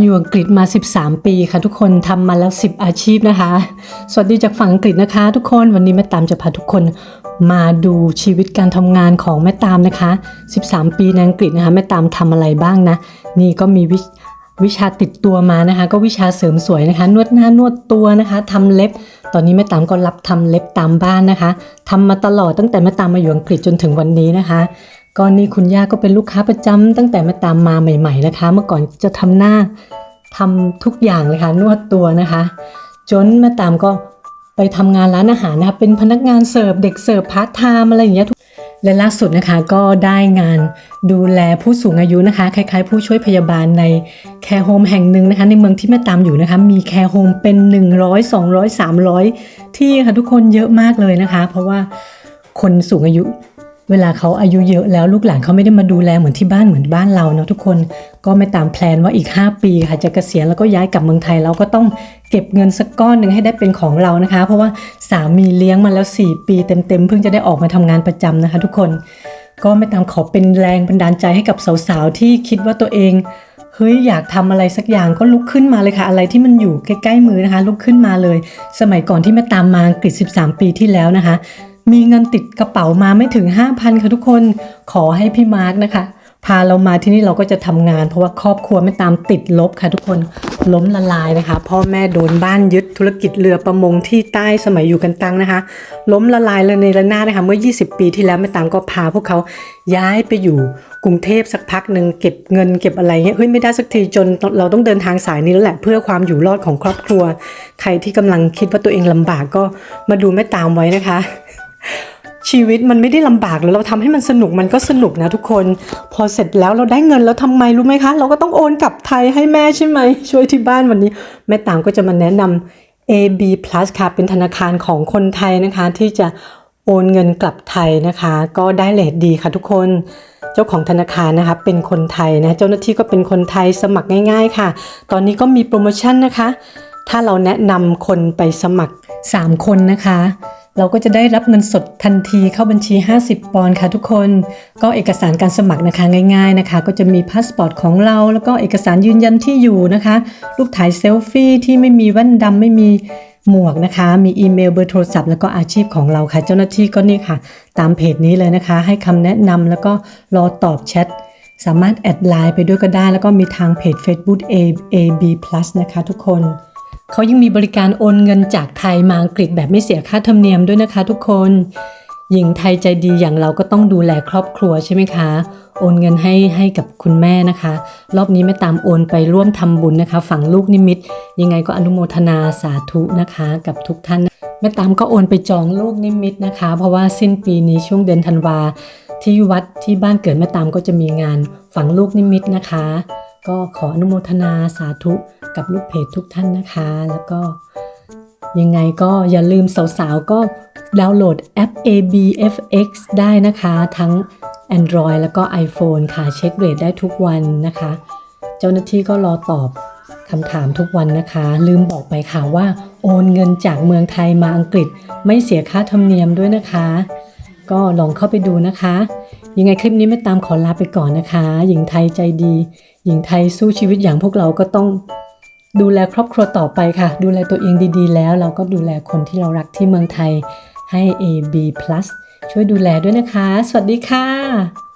อยู่อังกฤษมา 13 ปีค่ะทุกคนทำมาแล้ว 10 อาชีพนะคะ สวัสดีจากฝั่งอังกฤษนะคะ ทุกคนวันนี้แม่ตามจะพาทุกคนมาดูชีวิตการทำงานของแม่ตามนะคะ 13 ปีในอังกฤษนะคะแม่ตามทำอะไรบ้างนะ นี่ก็มีวิวิชาติดตัวมานะคะ ก็วิชาเสริมสวยนะคะ นวดหน้านวดตัวนะคะทำเล็บ ตอนนี้แม่ตามก็รับทำเล็บตามบ้านนะคะทำมาตลอดตั้งแต่แม่ตามมาอยู่อังกฤษจนถึงวันนี้นะคะ ก็นี่คุณย่าก็เป็นลูกค้าประจำตั้งแต่แม่ตามมาใหม่ๆนะคะ เมื่อก่อนจะทำหน้าทำทุกอย่างเลยค่ะนวดตัวนะคะ จนแม่ตามก็ไปทำงานร้านอาหารนะคะเป็นพนักงานเสิร์ฟเด็กเสิร์ฟพาร์ทไทม์อะไรอย่างเงี้ยทุกและล่าสุดนะคะก็ได้งานดูแลผู้สูงอายุนะคะ คล้ายๆ ผู้ช่วยพยาบาลในแคร์โฮมแห่งหนึ่งนะคะ ในเมืองที่แม่ตามอยู่นะคะ มีแคร์โฮมเป็น 100 200 300 ที่ค่ะทุกคนเยอะมากเลยนะคะ เพราะว่าคนสูงอายุ เวลาเขาอายุเยอะแล้วลูกหลานเขาไม่ได้มาดูแลเหมือนที่บ้านเหมือนบ้านเราเนาะทุกคนก็ไม่ตามแพลนว่าอีก 5 ปีค่ะจะเกษียณแล้วก็ย้ายกลับเมืองไทยเราก็ต้องเก็บเงินสักก้อนหนึ่งให้ได้เป็นของเรานะคะ เพราะว่าสามีเลี้ยงมาแล้ว 4 ปีเต็มๆเพิ่งจะได้ออกมาทำงานประจำนะคะ ทุกคนก็ไม่ตามขอเป็นแรงบันดาลใจให้กับสาวๆที่คิดว่าตัวเองเฮ้ยอยากทำอะไรสักอย่างก็ลุกขึ้นมาเลยค่ะ อะไรที่มันอยู่ใกล้ๆมือนะคะ ลุกขึ้นมาเลย สมัยก่อนที่แม่ตามมาอังกฤษ 13 ปีที่แล้วนะคะ มีเงินติดกระเป๋ามาไม่ถึง 5,000 ค่ะทุกคน ขอให้พี่มาร์กนะคะ พาเรามาที่นี่เราก็จะทำงาน เพราะว่าครอบครัวไม่ตามติดลบค่ะทุกคนล้มละลายนะคะ พ่อแม่โดนบ้านยึดธุรกิจเรือประมงที่ใต้สมัยอยู่กันตังนะคะ ล้มละลายเลยในระนาดนะคะเมื่อ 20 ปีที่แล้วแม่ตามก็พาพวกเขาย้ายไปอยู่กรุงเทพสักพักหนึ่งเก็บเงินเก็บอะไรเงี้ยเฮ้ยไม่ได้สักทีจนเราต้องเดินทางสายนี้แล้วแหละ เพื่อความอยู่รอดของครอบครัว ใครที่กำลังคิดว่าตัวเองลำบากก็มาดูแม่ตามไว้นะคะ ชีวิตมันไม่ได้ลำบากแล้วเราทำให้มันสนุกมันก็สนุกนะทุกคน พอเสร็จแล้วเราได้เงินแล้วทำไมรู้ไหมคะ เราก็ต้องโอนกลับไทยให้แม่ใช่ไหม ช่วยที่บ้านวันนี้ แม่ตามก็จะมาแนะนำ AB Plus ค่ะเป็นธนาคารของคนไทยนะคะ ที่จะโอนเงินกลับไทยนะคะ ก็ได้เลทดีค่ะทุกคนเจ้าของธนาคารนะคะเป็นคนไทยนะเจ้าหน้าที่ก็เป็นคนไทยสมัครง่าย ๆ ค่ะ ตอนนี้ก็มีโปรโมชั่นนะคะ ถ้าเราแนะนำคนไปสมัคร 3 คนนะคะ เราก็จะได้รับเงินสดทันทีเข้าบัญชี 50 ปอนด์ค่ะทุกคน ก็เอกสารการสมัครนะคะง่ายๆนะคะ ก็จะมีพาสปอร์ตของเรา แล้วก็เอกสารยืนยันที่อยู่นะคะ รูปถ่ายเซลฟี่ที่ไม่มีแว่นดำไม่มีหมวกนะคะ มีอีเมลเบอร์โทรศัพท์แล้วก็อาชีพของเราค่ะ เจ้าหน้าที่ก็นี่ค่ะ ตามเพจนี้เลยนะคะ ให้คำแนะนำแล้วก็รอตอบแชทสามารถแอดไลน์ไปด้วยก็ได้ แล้วก็มีทางเพจ Facebook A AB Plus นะคะทุกคน เขายังมีบริการโอนเงินจากไทยมาอังกฤษแบบไม่เสียค่าธรรมเนียมด้วยนะคะ ทุกคนหญิงไทยใจดีอย่างเราก็ต้องดูแลครอบครัวใช่ไหมคะ โอนเงินให้ให้กับคุณแม่นะคะ รอบนี้แม่ตามโอนไปร่วมทำบุญนะคะ ฝังลูกนิมิต ยังไงก็อนุโมทนาสาธุนะคะ กับทุกท่านแม่ตามก็โอนไปจองลูกนิมิตนะคะ เพราะว่าสิ้นปีนี้ช่วงเดือนธันวาที่วัดที่บ้านเกิดแม่ตามก็จะมีงานฝังลูกนิมิตนะคะ ก็ขออนุโมทนาสาธุกับลูกเพจทุกท่านนะคะ แล้วก็ยังไงก็อย่าลืมสาวๆ ก็ดาวน์โหลดแอป ABFX ได้นะคะ ทั้ง Android แล้วก็ iPhone ค่ะ เช็คเรทได้ทุกวันนะคะ เจ้าหน้าที่ก็รอตอบคำถามทุกวันนะคะ ลืมบอกไปค่ะว่า โอนเงินจากเมืองไทยมาอังกฤษ ไม่เสียค่าธรรมเนียมด้วยนะคะ ก็ลองเข้าไปดูนะคะ ยังไงคลิปนี้ไม่ตามขอลาไปก่อนนะคะ หญิงไทยใจดี หญิงไทยสู้ชีวิตอย่างพวกเราก็ต้องดูแลครอบครัวต่อไปค่ะ ดูแลตัวเองดีๆ แล้วเราก็ดูแลคนที่เรารักที่เมืองไทยให้ AB ช่วยดูแลด้วยนะคะ สวัสดีค่ะ